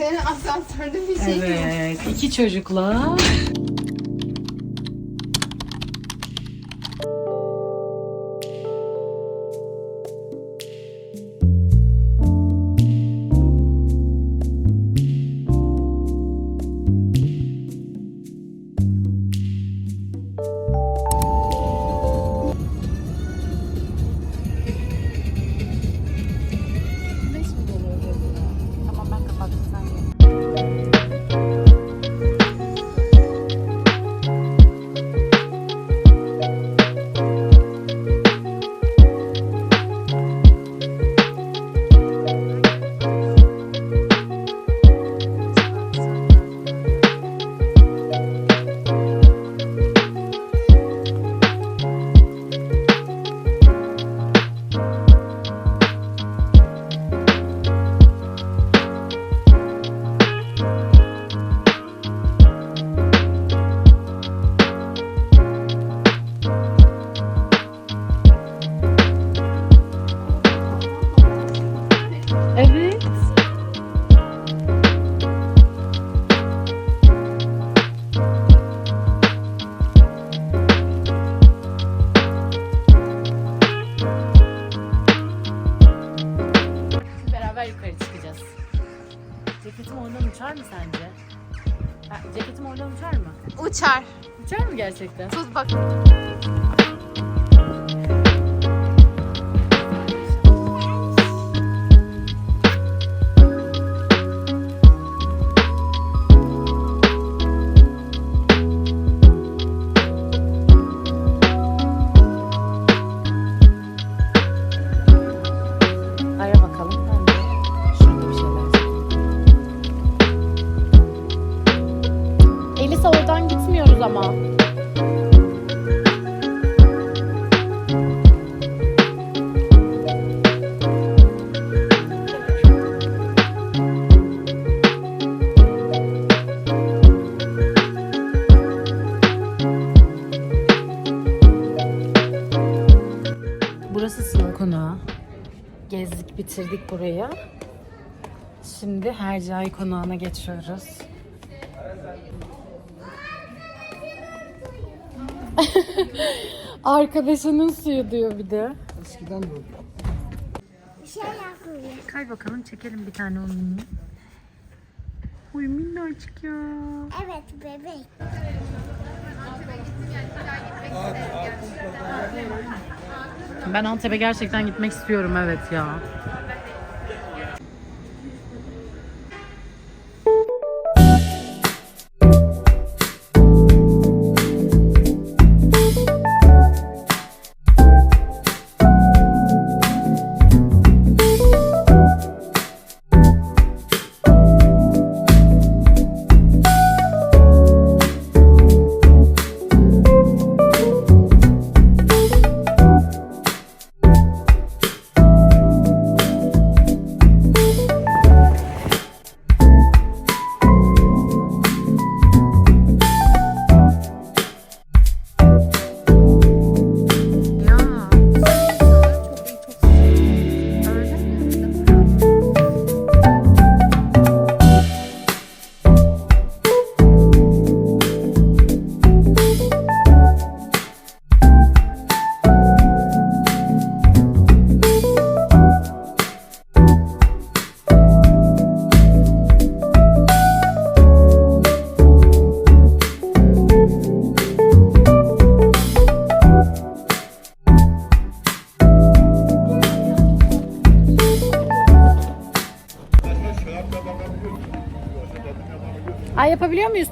Senin asansörde bir şey. Evet. iki çocukla. Mı gerçekten? Tut bak. Bitirdik burayı. Şimdi Hercai Konağı'na geçiyoruz. Arkadaşının suyu diyor bir de. Eskiden de öyle. Şey. Kay bakalım çekelim bir tane onu. Uy minnacık ya. Evet bebek. Ben Antep'e gerçekten gitmek istiyorum evet. Ya.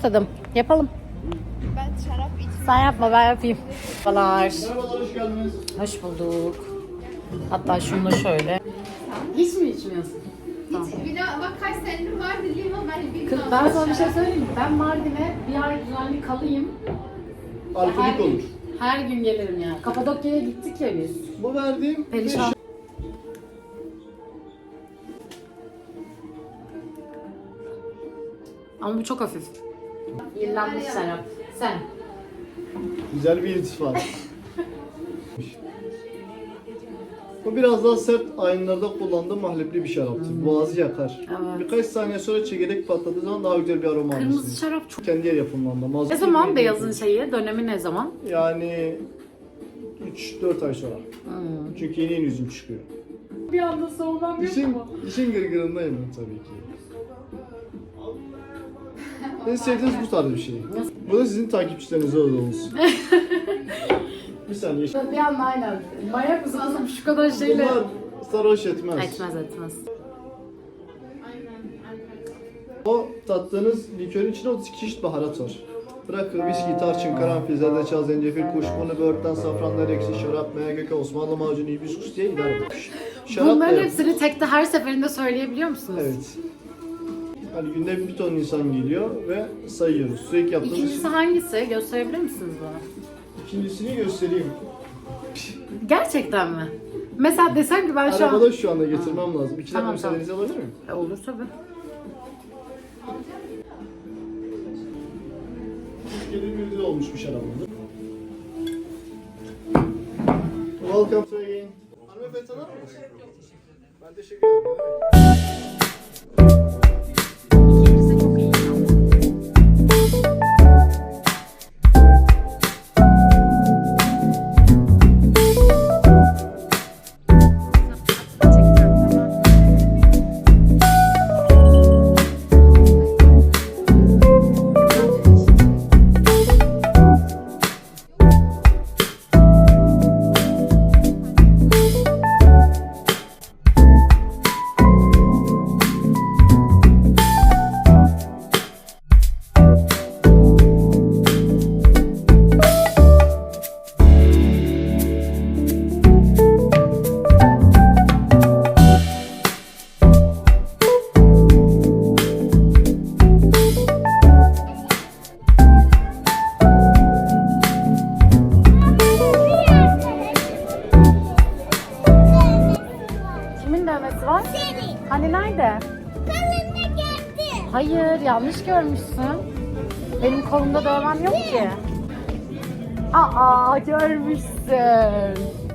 Tadım? Yapalım. Ben şarap içmiyorum. Sen yapma ben yapayım. Merhabalar. Merhabalar, hoş geldiniz. Hoş bulduk. Hatta şunu da şöyle. Hiç mi içmiyorsun? Bir daha bak kaç senedir var dileyim ama ben bir Kız ben sana bir şey söyleyeyim mi? Ben Mardin'e bir ay düzenli kalayım. Alkolik gün, olur. her gün gelirim yani. Kapadokya'ya gittik ya biz. Bu verdiğim Perişan. Ama bu çok hafif. İrlandalı şarap. Sen. güzel bir iltifat. Bu biraz daha sert ayınlarda kullandığım mahlepli bir şaraptır. Boğazı yakar. Evet. Birkaç saniye sonra çekirdek patladığı zaman daha güzel bir aroma Kırmızı alırsınız. şarap çok... Kendi yer yapımlarında. mazot Ne zaman beyazın şeyi? Dönemi ne zaman? Yani 3-4 ay sonra. Hmm. Çünkü yeni yeni üzüm çıkıyor. Bir anda soğumam İşin, işin gırgırındayım tabii ki. En sevdiğiniz bu tarz bir şey. Bu da sizin takipçilerinize olduğunuz. bir saniye. Bir anda aynen. Manyak mısın kızım şu kadar şeyle? Bunlar sarhoş etmez. Etmez etmez. O tattığınız likörün içinde 32 çeşit baharat var. Bırakın viski, tarçın, karanfil, zerdeçal, zencefil, kuşburnu, böğürtlen, safran, ereksi, şarap, maya göke, Osmanlı macunu, hibiskus diye gider bu. Şarap Bunların hepsini tekte her seferinde söyleyebiliyor musunuz? Evet. Hani günde bir ton insan geliyor ve sayıyoruz. Sürekli yaptığımız İkincisi hangisi? Gösterebilir misiniz bana? İkincisini göstereyim. Gerçekten mi? Mesela desem ki ben şu an... Arabada şu anda getirmem lazım. İki Tamam, dakika müsaadenizi alabilir miyim? E, olur tabii. Türkiye'de bir ödül olmuş bir şarabımdır. Welcome to again. Hanımefendi tanır mısınız? Ben teşekkür ederim. Hani nerede? Kolunda geldi. Hayır, yanlış görmüşsün. Benim kolumda dövmem yok ki. Aa, görmüşsün.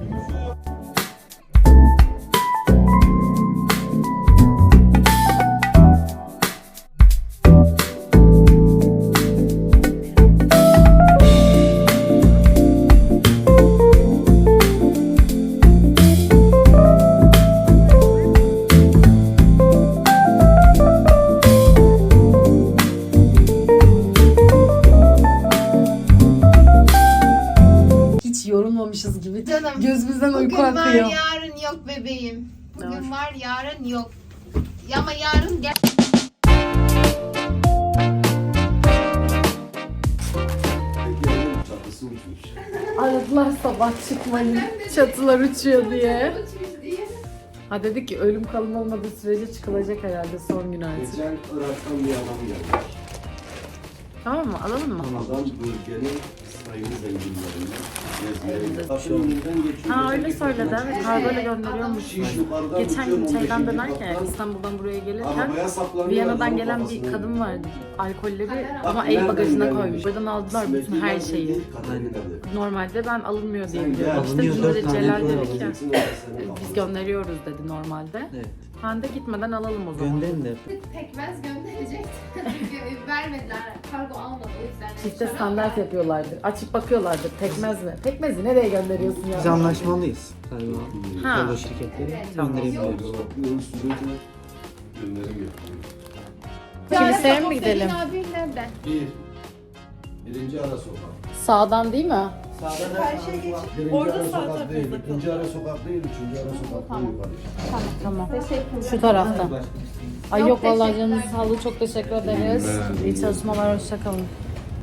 Bugün var yarın yok bebeğim. Bugün Var. var yarın yok. Ya ama yarın gel. Çatısı uçmuş. Aradılar sabah çıkmayın. Çatılar uçuyor diye. Ha dedi ki ölüm kalım olmadığı sürece çıkılacak herhalde son gün artık. Geçen Irak'tan bir adam gelmiş. Tamam mı? Alalım mı? Adam bölgenin sayılı zenginlerinden gezmeye Kapının önünden geçiyor. Ha öyle söyledi "Kapıdan evet. çıkıyor." Kargoyla gönderiyormuş. Şiş yukarıdan Geçen uçuyor, gün 15. şeyden dönerken İstanbul'dan buraya gelirken Arabaya saplanıyor. Viyana'dan gelen bir kadın vardı. Alkolleri ama el bagajına koymuş. Buradan aldılar bütün her şeyi. Normalde ben alınmıyor diye biliyorum. İşte bizim Celal dedi ki biz gönderiyoruz dedi normalde. Evet. Ben de gitmeden alalım o zaman. Gönderin de. Pekmez gönderecekti. Vermediler. Kargo almadı o yüzden. Çifte Şarap standart yapıyorlardır. Açıp bakıyorlardır. Pekmez mi? Pekmezi nereye gönderiyorsun ya? Biz anlaşmalıyız. Galiba. Ha. Şirketleri Evet. gönderebiliyoruz. Gönderim yapıyor. Kiliseye mi gidelim? Senin abin nerede? Bir. Birinci ara sokak. Sağdan değil mi? Birinci ara sokak değil, ikinci ara sokak değil, üçüncü ara sokak değil yukarı. Tamam. Şu tarafta. Ay yok, vallahi canınız sağlığı çok teşekkür ederiz. İyi çalışmalar, hoşçakalın.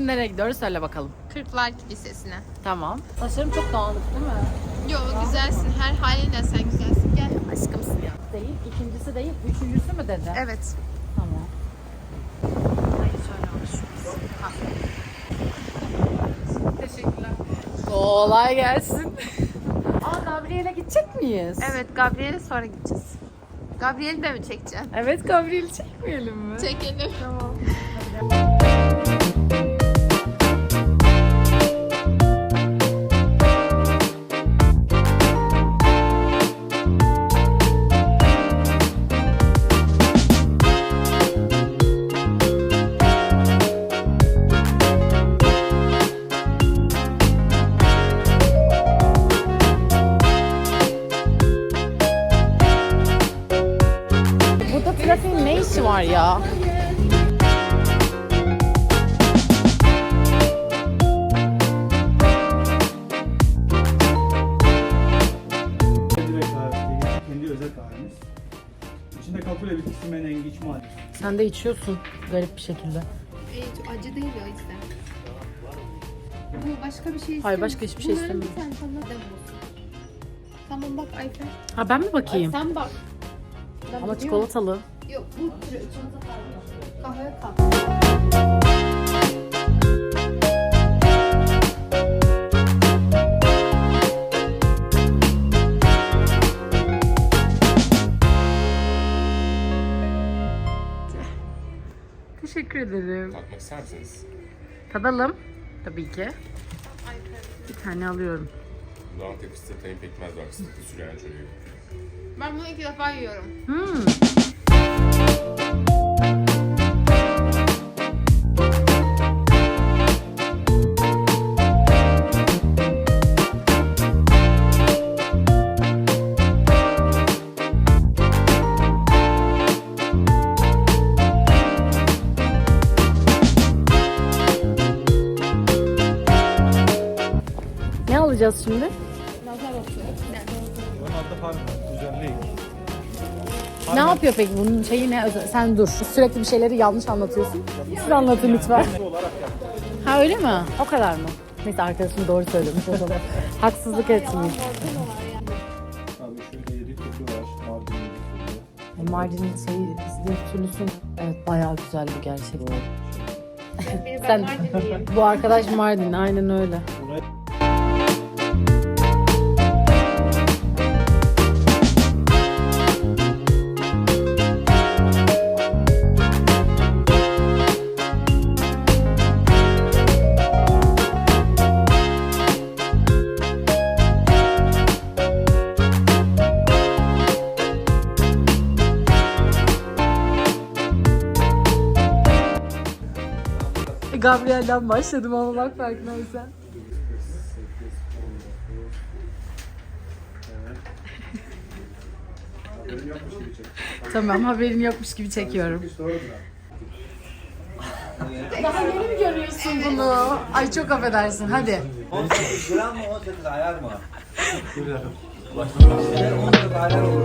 Nereye gidiyoruz söyle bakalım. Kırklar Kilisesi'ne. Tamam. Saçlarım çok dağınık değil mi? Yo güzelsin. Her halinle sen güzelsin. Gel. Aşkımsın ya. Değil, ikincisi değil, üçüncüsü mü dedi? Evet. Tamam. Hayır şöyle alışıyoruz. Teşekkürler. Kolay gelsin. Aa Gabriel'e gidecek miyiz? Evet Gabriel'e sonra gideceğiz. Gabriel'i de mi çekeceksin? Evet Gabriel'i çekmeyelim mi? Çekelim. Tamam. Sen de içiyorsun garip bir şekilde. Hiç acı değil o yüzden. Bu başka bir şey istemiyor. Hayır, başka hiçbir şey Bunların istemiyorum. bir tane tadına da bulsun. Tamam bak Ayfer. Ha ben mi bakayım? Sen bak. Ben Ama biliyorum. çikolatalı. Yok bu türü çikolata farklı. Kahve kahve. Teşekkür ederim. Tatmak ister misiniz? Tadalım. Tabii ki. Bir tane alıyorum. Antep fıstığı tayin pekmez var. Fıstıklı süreyen çocuğu. Ben bunu iki defa yiyorum. Hmm. Alacağız şimdi? Ne yapıyor peki bunun şeyi ne? Özel- Sen dur. Sürekli bir şeyleri yanlış anlatıyorsun. Siz anlatın lütfen. Ha öyle mi? O kadar mı? Neyse arkadaşım doğru söylemiş o zaman. Haksızlık etmeyeyim. Abi şöyle yedik kötü var. Mardin'in E, Mardin'in şeyi, izleyip türlüsün. Evet bayağı güzel bu gerçekten. Sen, bu arkadaş Mardin aynen öyle. Gabriel'den başladım ama bak farkındaysan. tamam haberin yokmuş gibi çekiyorum. Daha yeni mi görüyorsun bunu? Ay çok affedersin hadi. 18 gram mı 18 ayar mı? 18 ayar olur.